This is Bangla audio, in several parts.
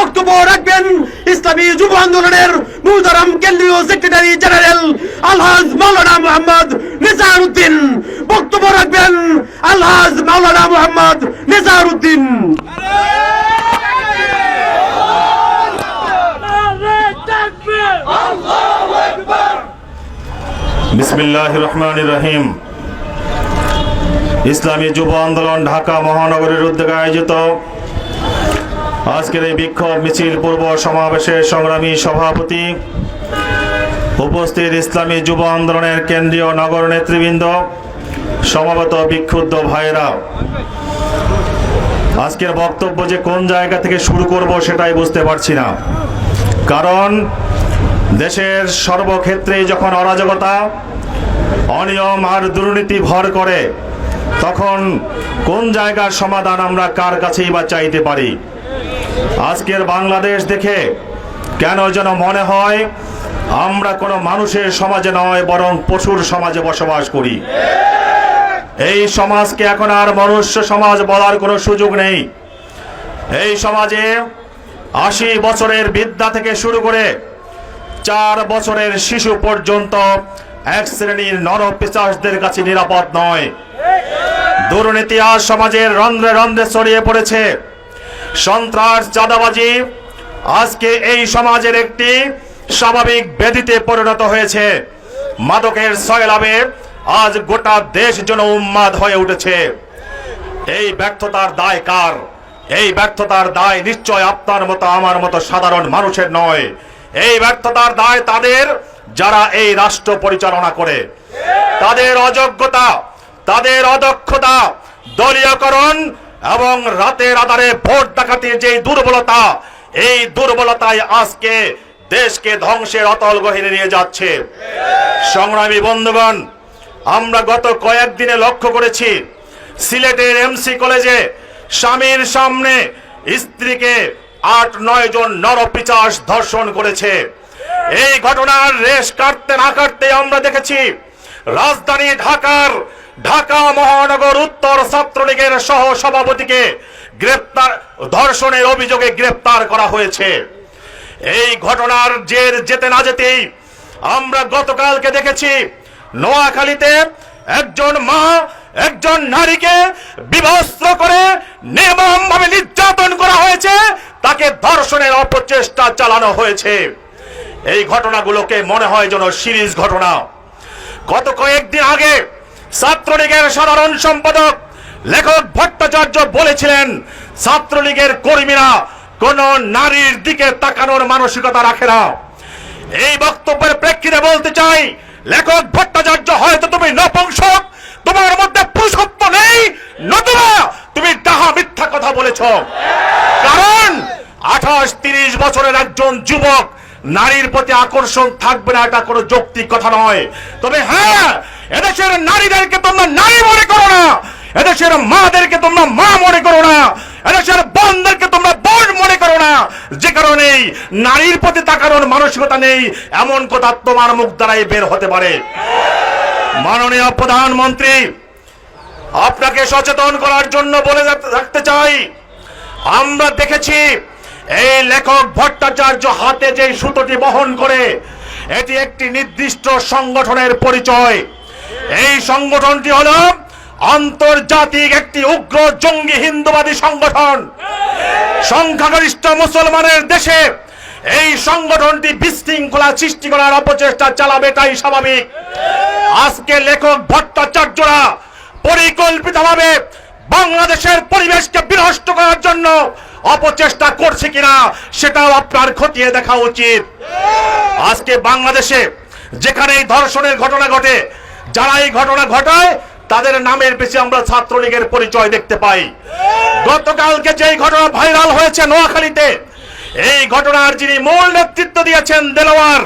বক্তব্য রাখবেন। ইসলামী যুব আন্দোলনের মুহতারাম কেন্দ্রীয় সেক্রেটারি জেনারেল আলহাজ মাওলানা মোহাম্মদ বক্তব্য রাখবেন আলহাজ মাওলানা মোহাম্মদ বিসমিল্লাহ রহমান রহিম। ইসলামী যুব আন্দোলন ঢাকা মহানগরীর উদ্যোগে আয়োজিত আজকের এই বিক্ষোভ মিছিল পূর্ব সমাবেশের সংগ্রামী সভাপতি উপস্থিত ইসলামী যুব আন্দোলনের কেন্দ্রীয় নগর নেতৃবৃন্দ, সমাবেত বিক্ষুব্ধ ভাইয়েরা। আজকের বক্তব্য যে কোন জায়গা থেকে শুরু করব সেটাই বুঝতে পারছি না। কারণ দেশের সর্বক্ষেত্রে যখন অরাজকতা, অনিয়ম আর দুর্নীতি ভর করে, তখন কোন জায়গার সমাধান আমরা কার কাছেই বা চাইতে পারি? আজকের বাংলাদেশ দেখে কেন যেন মনে হয় আমরা কোনো মানুষের সমাজে নয়, বরং পশুর সমাজে বসবাস করি। এই সমাজকে এখন আর মনুষ্য সমাজ বলার কোনো সুযোগ নেই। এই সমাজে আশি বছরের বিদ্যা থেকে শুরু করে চার বছরের শিশু পর্যন্ত এক শ্রেণির নরপিচাসদের কাছে নিরাপদ নয়। দুর্নীতি আজ সমাজের রন্ধ্রে রন্ধ্রে ছড়িয়ে পড়েছে। সন্ত্রাস, চাঁদাবাজি আজকে এই সমাজের একটি স্বাভাবিক ব্যাধিতে পরিণত হয়েছে। মাদকের সয়লাভে আজ গোটা দেশ যেন উন্মাদ হয়ে উঠেছে। এই ব্যর্থতার দায় কার? এই ব্যর্থতার দায় নিশ্চয় আপনার মতো, আমার মতো সাধারণ মানুষের নয়। এই ব্যর্থতার দায় তাদের যারা এই রাষ্ট্র পরিচালনা করে। তাদের অযোগ্যতা, তাদের অদক্ষতা, দলীয়করণ এবং রাতের আধারে ভোট ডাকাতির যে দুর্বলতা, এই দুর্বলতায় আজকে দেশকে ধ্বংসের অতল গহিনে নিয়ে যাচ্ছে। সংগ্রামী বন্ধুগণ, আমরা গত কয়েকদিনে লক্ষ্য করেছি, সিলেটের এমসি কলেজে স্বামীর সামনে স্ত্রীকে আট নয় জন নরপিচাস ধর্ষণ করেছে। এই ঘটনার রেশ কাটতে না কাটতে আমরা দেখেছি রাজধানী ঢাকার ঢাকা মহানগর উত্তর ছাত্রলীগের সহ সভাপতিকে গ্রেপ্তার, ধর্ষণের অভিযোগে গ্রেপ্তার করা হয়েছে। এই ঘটনার জের যেতে না যেতেই আমরা গতকালকে দেখেছি, নোয়াখালীতে একজন মা, একজন নারীকে বিবস্ত্র করে নির্মমভাবে নির্যাতন করা হয়েছে, তাকে ধর্ষণের অপচেষ্টা চালানো হয়েছে। এই ঘটনাগুলোকে মনে হয় যেন সিরিজ ঘটনা। গত কয়েকদিন আগে ছাত্রলীগের সাধারণ সম্পাদক, লেখক ভট্টাচার্য বলেছিলেন, ছাত্রলীগের কর্মীরা কোন নারীর দিকে তাকানোর মানসিকতা রাখে না। এই বক্তব্যের প্রেক্ষিতে বলতে চাই, লেখক ভট্টাচার্য, হয়তো তুমি নপুংসক, তোমার মধ্যে পুরুষত্ব নেই, নতুবা তুমি ডাহা মিথ্যা কথা বলেছ। কারণ আঠাশ তিরিশ বছরের একজন যুবক নারীর প্রতি আকর্ষণ থাকবে না, এটা কোনো যৌক্তিক কথা নয়। তবে হ্যাঁ এদেশের নারীদেরকে তোমরা নারী মনে করো না। এদেশের মাদেরকে তোমরা মা মনে করো না। এদেশের বোনদেরকে তোমরা বোন মনে করো না। যে কারণে নারীর প্রতি তাকানোর মানসিকতা নেই, এমন কথা তোমার মুখ দ্বারাই বের হতে পারে। মাননীয় প্রধানমন্ত্রী, আপনাকে সচেতন করার জন্য বলে রাখ- রাখতে চাই। আমরা দেখেছি এই লেখক ভট্টাচার্য হাতে যে সুতোটি বহন করে, এটি একটি নির্দিষ্ট সংগঠনের পরিচয়। এই সংগঠনটি হল আন্তর্জাতিক একটি উগ্র জঙ্গি হিন্দুবাদী সংগঠন। সংখ্যাগরিষ্ঠ মুসলমানের দেশে এই সংগঠনটি বিশৃঙ্খলা সৃষ্টি করার অপচেষ্টা চালাবে এটাই স্বাভাবিক। আজকে লেখক ভট্টাচার্যরা পরিকল্পিতভাবে বাংলাদেশের পরিবেশকে বিনষ্ট করার জন্য অপচেষ্টা করছে কিনা সেটাও আপনার খতিয়ে দেখা উচিত। আজকে বাংলাদেশে যেখানে এই ধর্ষণের ঘটনা ঘটে, যারা এই ঘটনা ঘটায়, তাদের নামের বেশি আমরা ছাত্রলীগের পরিচয় দেখতে পাই। গতকালকে যে ঘটনা ভাইরাল হয়েছে নোয়াখালীতে, এই ঘটনার যিনি মূল নেতৃত্ব দিয়েছেন দেলোয়ার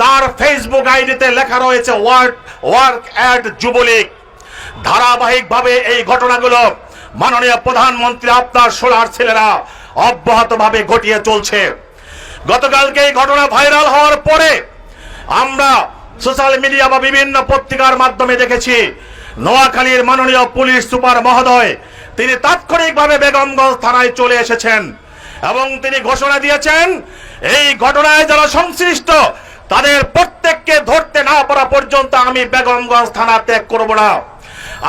তার ফেসবুক আইডিতে লেখা রয়েছে ওয়ার্ক ওয়ার্ক অ্যাট যুবলীগ। ধারাবাহিকভাবে এই ঘটনাগুলো মাননীয় প্রধানমন্ত্রী আপনার সোলার ছেলেরা অব্যাহতভাবে ঘটিয়ে চলছে। গতকালকে এই ঘটনা ভাইরাল হওয়ার পরে আমরা সোশ্যাল মিডিয়া বা বিভিন্ন পত্রিকার মাধ্যমে দেখেছি, নোয়াখালীর মাননীয় পুলিশ সুপার মহোদয় তিনি তাৎক্ষণিকভাবে বেগমগঞ্জ থানায় চলে এসেছেন এবং তিনি ঘোষণা দিয়েছেন, এই ঘটনায় যারা সংশ্লিষ্ট তাদের প্রত্যেককে ধরতে না পারা পর্যন্ত আমি বেগমগঞ্জ থানা ত্যাগ করব না।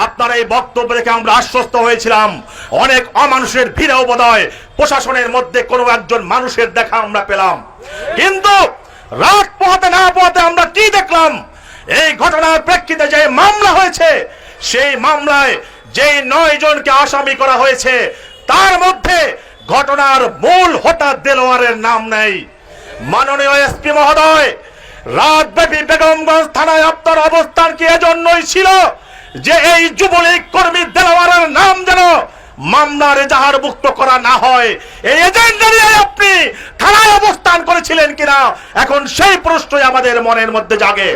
আপনার এই বক্তব্য রেখে আমরা আশ্বস্ত হয়েছিলাম। অনেক অমানুষের ভিড়েও বোধহয় প্রশাসনের মধ্যে কোনো একজন মানুষের দেখা আমরা পেলাম। কিন্তু রাত পোহাতে না পোহাতে আমরা কি দেখলাম? এই ঘটনার প্রেক্ষিতে যে মামলা হয়েছে, সেই মামলায় যেই নয় জনকে আসামি করা হয়েছে, তার মধ্যে ঘটনার মূল হোতা দেলোয়ারের নাম নেই। মাননীয় এসপি মহোদয় রাতব্যাপী বেগমগঞ্জ থানায় আপনার অবস্থান কি এজন্যই ছিল? যে এই যুবলীগ কর্মী দেলোয়ারের নাম যেন মামলার এজাহারভুক্ত করা না হয়। এই এজেন্ডা নিয়ে আপনি থানায় অবস্থান করেছিলেন কিনা? এখন সেই প্রশ্নই আমাদের মনের মধ্যে জাগে।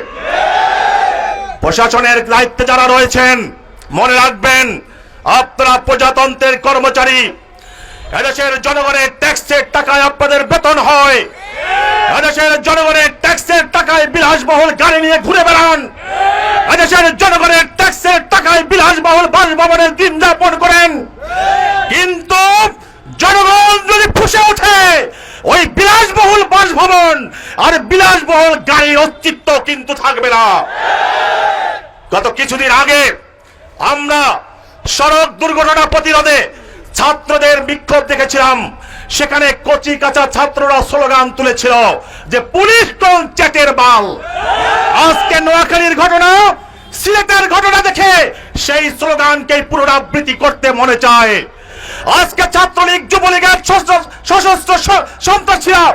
প্রশাসনের দায়িত্বে যারা রয়েছেন, মনে রাখবেন, আপনারা প্রজাতন্ত্রের কর্মচারী। এদেশের জনগণের ট্যাক্সের টাকায় আপনাদের বেতন হয়। এদেশের জনগণের ট্যাক্সের টাকায় বিলাসবহুল গাড়ি নিয়ে ঘুরে বেড়ান। এদেশের জনগণের বিলাসবহুল বাসভবনের দিন যাপন করেন। কিন্তু জনগণ যদি ফুসে ওঠে, ওই বিলাসবহুল বাসভবন আর বিলাসবহুল গাড়ির অস্তিত্ব কিন্তু থাকবে না। গত কিছুদিন আগে আমরা সড়ক দুর্ঘটনা প্রতিরোধে ছাত্রদের বিক্ষোভ দেখেছিলাম। সেখানে কচি কাঁচা ছাত্ররা স্লোগান তুলেছিল যে, পুলিশ কোন চ্যাটের বাল। আজকে নোয়াখালীর ঘটনা সিলেটের ঘটনা দেখে সেই স্লোগানকে পুনরাবৃত্তি করতে মনে চায়। আজকে ছাত্রলীগ, যুবলীগের সশস্ত্র- সন্ত্রাসীরা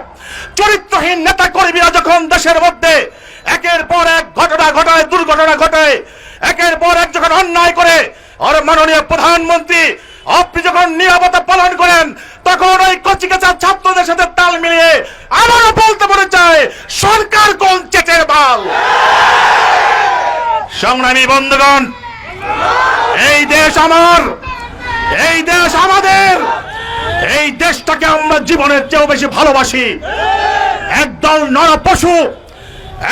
চরিত্রহীন নেতা কর্মীরা যখন দেশের মধ্যে একের পর এক ঘটনা ঘটায়, দুর্ঘটনা ঘটায়, একের পর এক যখন অন্যায় করে, আর মাননীয় প্রধানমন্ত্রী, আপনি যখন নিরাপত্তা পালন করেন, তখন ওই কচিকাচা ছাত্রদের সাথে তাল মিলিয়ে আমারও বলতে মনে চায়, সরকার কোন চেটের বাল? সংগ্রামী বন্ধুগণ, এই দেশ আমার, এই দেশ আমাদের, এই দেশটাকে আমরা জীবনের চেয়েও বেশি ভালোবাসি। একদল নর পশু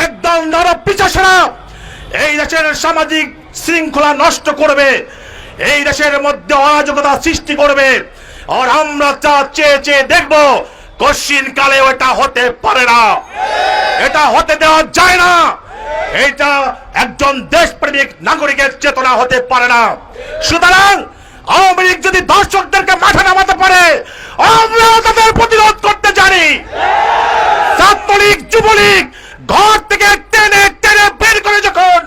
একদল নর পিচাসেরা এই দেশের সামাজিক শৃঙ্খলা নষ্ট করবে, এই দেশের মধ্যে অরাজকতা সৃষ্টি করবে, আর আমরা তা চেয়ে চেয়ে দেখব কশিন কালে ওটা হতে পারে না। এটা হতে দেওয়া যায় না। এটা একজন দেশপ্রেমিক নাগরিকের চেতনা হতে পারে না। সুতরাং আওয়ামী লীগ যদি দর্শকদেরকে মাঠে নামাতে পারে আমরা তাদের প্রতিরোধ করতে জানি। ছাত্রলীগ, যুবলীগ ঘর থেকে টেনে টেনে বের করে যখন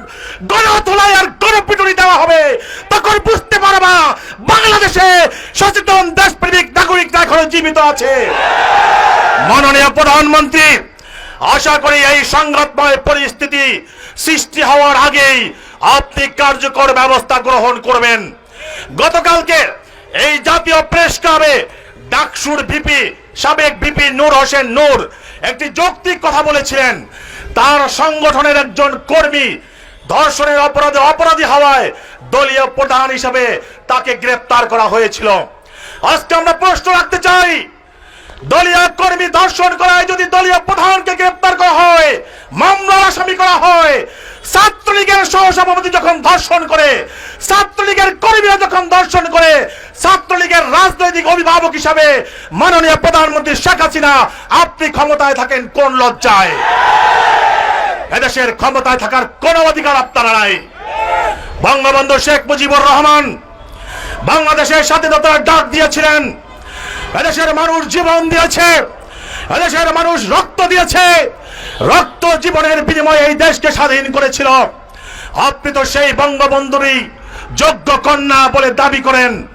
গণতলায় আর গণপিটুনি দেওয়া হবে, তখন বুঝতে পারবা বাংলাদেশে সচেতন দেশপ্রেমিক নাগরিকরা এখনও জীবিত আছে। মাননীয় প্রধানমন্ত্রী আশা করি এই সংঘাতময় পরিস্থিতি সৃষ্টি হওয়ার আগেই আপনি কার্যকর ব্যবস্থা গ্রহণ করবেন। গতকালকে এই জাতীয় প্রেস ক্লাবে ডাকসুর ভিপি, সাবেক ভিপি নূর হোসেন নূর একটি যৌক্তিক কথা বলেছিলেন। তার সংগঠনের একজন কর্মী ধর্ষণের অপরাধে অপরাধী হওয়ায় দলীয় প্রধান হিসাবে তাকে গ্রেপ্তার করা হয়েছিল। আজকে আমরা প্রশ্ন রাখতে চাই দলীয় কর্মী দর্শন করায় যদি দলীয় প্রধানকে গ্রেপ্তার করা হয় মামলার আসামি করা হয়, ছাত্রলীগের সহসভাপতি যখন ধর্ষণ করে, ছাত্রলীগের কর্মীরা যখন ধর্ষণ করে, ছাত্রলীগের রাজনৈতিক অভিভাবক হিসাবে মাননীয় প্রধানমন্ত্রী শেখ হাসিনা, আপনি ক্ষমতায় থাকেন কোন লজ্জায়? এদেশের ক্ষমতায় থাকার কোন অধিকার আপনারা নাই। বঙ্গবন্ধু শেখ মুজিবুর রহমান বাংলাদেশের স্বাধীনতার ডাক দিয়েছিলেন। এদেশের মানুষ জীবন দিয়েছে। এদেশের মানুষ রক্ত দিয়েছে। রক্ত জীবনের বিনিময়ে এই দেশকে স্বাধীন করেছিল। আপনি তো সেই বঙ্গবন্ধুরই যোগ্য কন্যা বলে দাবি করেন।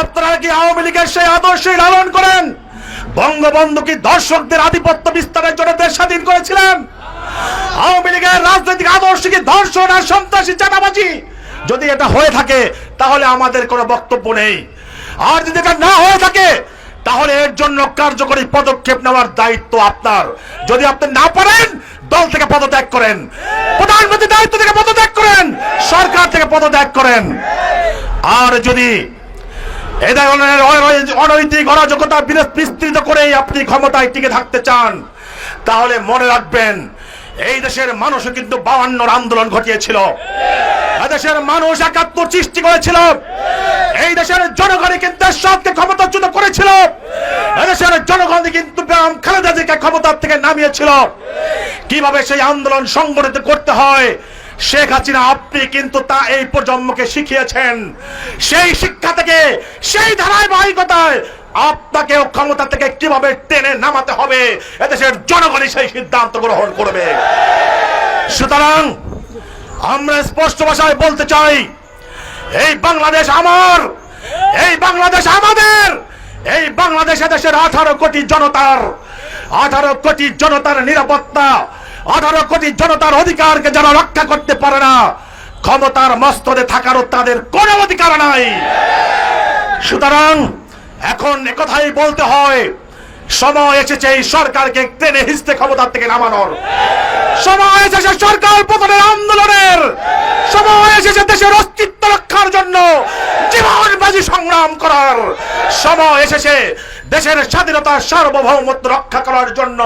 আপনারা কি আওয়ামী লীগের সেই আদর্শই লালন করেন? বঙ্গবন্ধু কি দর্শকদের আধিপত্য বিস্তারের জন্য দেশ স্বাধীন করেছিলেন? আওয়ামী লীগের রাজনৈতিক আদর্শ কি ধর্ষণ আর সন্ত্রাসী চাঁদাবাজি? যদি এটা হয়ে থাকে, তাহলে আমাদের কোনো বক্তব্য নেই। আর যদি এটা না হয়ে থাকে তাহলে এর জন্য কার্যকরী পদক্ষেপ নেওয়ার দায়িত্ব আপনার। যদি আপনি না পারেন, দল থেকে পদত্যাগ করেন। প্রধানমন্ত্রী দায়িত্ব থেকে পদত্যাগ করেন। সরকার থেকে পদত্যাগ করেন। আর যদি এ ধরনের অনৈতিক অরাজকতা বিস্তৃত করেই আপনি ক্ষমতায় টিকে থাকতে চান, তাহলে মনে রাখবেন এই দেশের মানুষও কিন্তু বাউান্নর আন্দোলন ঘটিয়েছিল। এদেশের মানুষ একাত্তর সৃষ্টি করেছিল। এই দেশের জনগণই কিন্তু সবকে ক্ষমতাচ্যুত করেছিল। এদেশের জনগণ কিন্তু বেগম খালেদা জিকে ক্ষমতার থেকে নামিয়েছিল। কীভাবে সেই আন্দোলন সংগঠিত করতে হয়, শেখ হাসিনা আপনি কিন্তু তা এই প্রজন্মকে শিখিয়েছেন। সেই শিক্ষা থেকে, সেই ধারাবাহিকতায় আপনাকেও ক্ষমতা থেকে কীভাবে টেনে নামাতে হবে, এদেশের জনগণই সেই সিদ্ধান্ত গ্রহণ করবে। সুতরাং আমরা স্পষ্ট ভাষায় বলতে চাই, এই বাংলাদেশ আমার, এই বাংলাদেশ আমাদের, এই বাংলাদেশ দেশের আঠারো কোটি জনতার, আঠারো কোটি জনতার নিরাপত্তা, আঠারো কোটি জনতার অধিকারকে যারা রক্ষা করতে পারে না, ক্ষমতার মস্তদে থাকারও তাদের কোনো অধিকার নাই। সুতরাং এখন কথাই বলতে হয়। সময় এসেছে এই সরকারকে টেনে হিসতে ক্ষমতার থেকে নামানোর। সময় এসেছে সরকার পতনের আন্দোলনের। সময় এসেছে দেশের অস্তিত্ব রক্ষার জন্য জীবনবাজি সংগ্রাম করার। সময় এসেছে দেশের স্বাধীনতা সার্বভৌমত্ব রক্ষা করার জন্য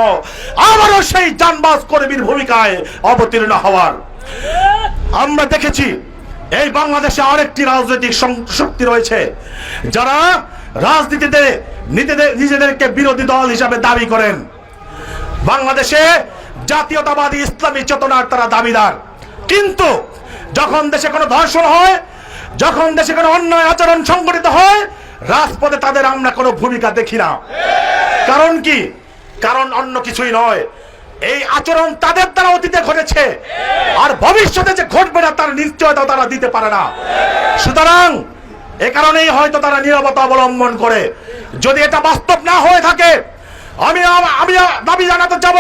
আবারও সেই জানবাজ কর্মীর ভূমিকায় অবতীর্ণ হওয়ার। আমরা দেখেছি এই বাংলাদেশে আরেকটি রাজনৈতিক শক্তি রয়েছে, যারা রাজনীতিতে নিজেদের- নিজেদেরকে বিরোধী দল হিসাবে দাবি করেন। বাংলাদেশে জাতীয়তাবাদী ইসলামী চেতনার তারা দাবিদার। কিন্তু যখন দেশে কোনো ধর্ষণ হয়, যখন দেশে কোনো অন্যায় আচরণ সংগঠিত হয়, রাজপথে তাদের আমরা কোনো ভূমিকা দেখি না। কারণ কি? কারণ অন্য কিছুই নয়। এই আচরণ তাদের দ্বারা অতীতে ঘটেছে। আর ভবিষ্যতে যে ঘটবে না, তার নিশ্চয়তা তারা দিতে পারে না। সুতরাং এ কারণেই হয়তো তারা নিরবতা অবলম্বন করে। যদি এটা বাস্তব না হয়ে থাকে, আমি আমি দাবি জানাতে যাব,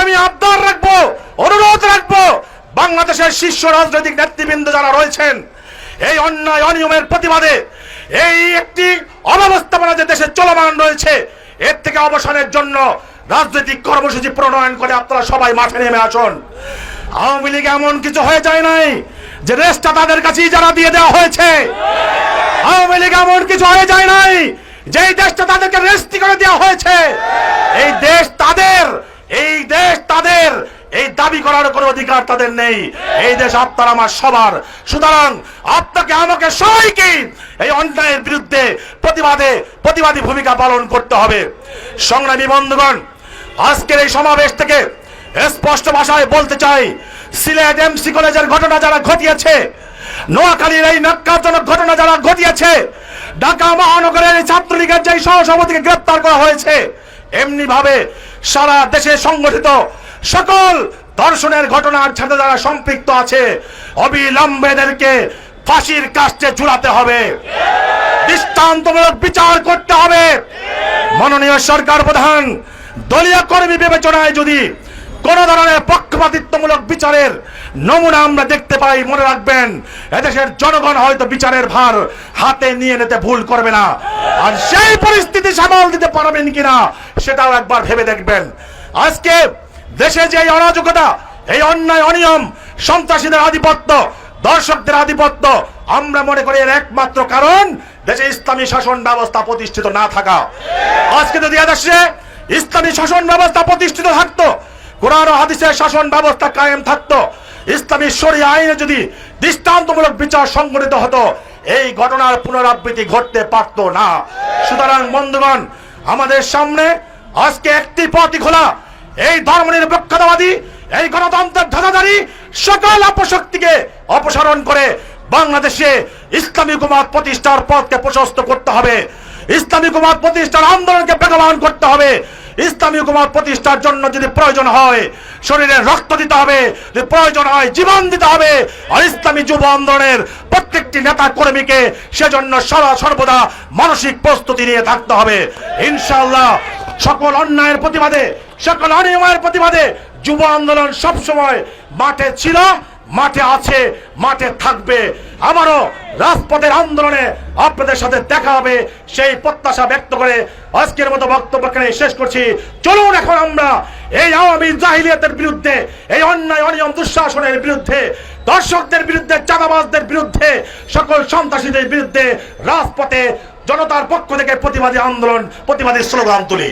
আমি আবদার রাখব, অনুরোধ রাখব, বাংলাদেশের শীর্ষ রাজনৈতিক নেতৃবৃন্দ যারা রয়েছেন, এই অন্যায় অনিয়মের প্রতিবাদে এই একটি অব্যবস্থাপনা যে দেশে চলমান রয়েছে, এর থেকে অবসানের জন্য রাজনৈতিক কর্মসূচি প্রণয়ন করে আপনারা সবাই মাঠে নেমে আসুন। আওয়ামী লীগ এমন কিছু হয়ে যায় নাই যে রেসটা তাদের কাছেই যারা দিয়ে দেওয়া হয়েছে। আওয়ামী লীগ এমন কিছু হয়ে যায় নাই যে দেশটা তাদেরকে রেস্টি করে দেওয়া হয়েছে। এই দেশ তাদের, এই দেশ তাদের, এই দাবি করার কোনো অধিকার তাদের নেই। এই দেশ আপনার, আমার সবার। সুতরাং আপনাকে, আমাকে সবাইকে এই অন্যায়ের বিরুদ্ধে প্রতিবাদে, প্রতিবাদী ভূমিকা পালন করতে হবে। সংগ্রামী বন্ধুগণ, আজকের এই সমাবেশ থেকে স্পষ্ট ভাষায় বলতে চাই, সিলেট এমসি কলেজের ঘটনা যারা ঘটিয়েছে, নোয়াখালীর এই নক্কারজনক ঘটনা যারা ঘটিয়েছে, ঢাকা মহানগরের ছাত্রলীগের যে সহসভাপতিকে গ্রেপ্তার করা হয়েছে এমনি ভাবে সারা দেশে সংগঠিত সকল ধর্ষণের ঘটনার সাথে যারা সম্পৃক্ত আছে অবিলম্বে এদেরকে ফাঁসির কাস্টে ঝুলাতে হবে। দৃষ্টান্তমূলক বিচার করতে হবে। মাননীয় সরকার প্রধান, দলীয় কর্মী বিবেচনায় যদি কোন ধরনের পক্ষপাতিত্বমূলক বিচারের নমুনা আমরা দেখতে পাই, মনে রাখবেন। এদেশের জনগণ হয়তো বিচারের ভার হাতে নিয়ে নিতে ভুল করবে না। আর সেই পরিস্থিতি সামাল দিতে পারবেন কিনা, সেটাও একবার ভেবে দেখবেন। আজকে দেশে যে অরাজকতা, এই অন্যায়, অনিয়ম, সন্ত্রাসীদের আধিপত্য, দর্শকদের আধিপত্য, আমরা মনে করি এর একমাত্র কারণ দেশে ইসলামী শাসন ব্যবস্থা প্রতিষ্ঠিত না থাকা। আজকে যদি এদেশে ইসলামী শাসন ব্যবস্থা প্রতিষ্ঠিত থাকতো কোরআন হাদিসের শাসন ব্যবস্থা কায়েম থাকতো। ইসলামী শরী আইনে যদি দৃষ্টান্তমূলক বিচার সংগঠিত হতো, এই ঘটনার পুনরাবৃত্তি ঘটতে পারতো না। সুতরাং বন্ধুগণ, আমাদের সামনে আজকে একটি পথই খোলা। এই ধর্মনিরপেক্ষতাবাদী এই গণতন্ত্রের ধাঁধাধারী সকল অপশক্তিকে অপসারণ করে বাংলাদেশে ইসলামী হুকুমত প্রতিষ্ঠার পথকে প্রশস্ত করতে হবে। ইসলামী কুমার প্রতিষ্ঠার আন্দোলনকে বেগবান করতে হবে। ইসলামী হুকুমত প্রতিষ্ঠার জন্য যদি প্রয়োজন হয়, শরীরে রক্ত দিতে হবে, যদি প্রয়োজন হয়, জীবন দিতে হবে। আর ইসলামী যুব আন্দোলনের প্রত্যেকটি নেতা কর্মীকে সেজন্য সদা সর্বদা মানসিক প্রস্তুতি নিয়ে থাকতে হবে। ইনশাআল্লাহ সকল অন্যায়ের প্রতিবাদে, সকল অনিয়মের প্রতিবাদে যুব আন্দোলন সবসময় মাঠে ছিল, মাঠে আছে, মাঠে থাকবে। আমারও রাজপথের আন্দোলনে আপনাদের সাথে দেখা হবে। সেই প্রত্যাশা ব্যক্ত করে আজকের মতো বক্তব্য শেষ করছি। চলুন এখন আমরা এই আওয়ামী জাহিলিয়াতের বিরুদ্ধে, এই অন্যায় অনিয়ম দুঃশাসনের বিরুদ্ধে, দর্শকদের বিরুদ্ধে, চাঁদাবাজদের বিরুদ্ধে, সকল সন্ত্রাসীদের বিরুদ্ধে রাজপথে জনতার পক্ষ থেকে প্রতিবাদী আন্দোলন, প্রতিবাদী স্লোগান তুলি।